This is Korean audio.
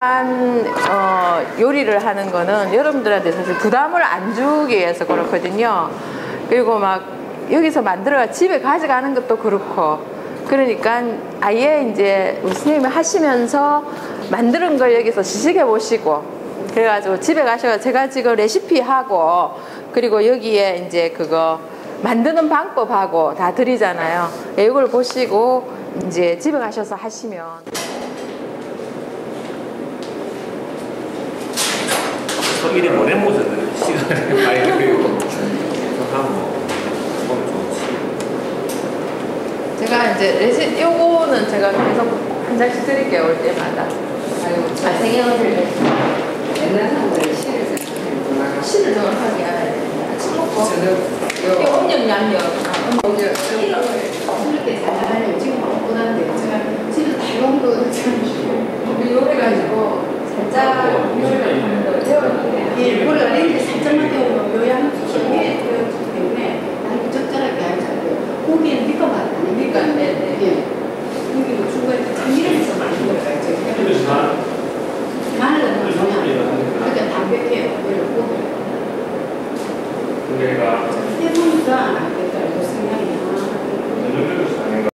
한 어, 요리를 하는 거는 여러분들한테 사실 부담을 안 주기 위해서 그렇거든요. 그리고 막 여기서 만들어가 집에 가져가는 것도 그렇고 그러니까 아예 이제 우리 선생님이 하시면서 만드는 걸 여기서 지식해 보시고 그래가지고 집에 가셔서 제가 지금 레시피 하고 그리고 여기에 이제 그거 만드는 방법하고 다 드리잖아요. 이걸 보시고 이제 집에 가셔서 하시면 성일이 보낸 모습을 시간을 많이 하고 보면 좋지. 제가 이제 레시 요거는 제가 계속 한 장씩 드릴게요 올 때마다. 아이고, 잘생겨가지고 옛날 사람들은 시를 정확하게 알아야 저도 이게 요 온영 양념. 아, 오늘 이렇게 잘하는 지 Gracias.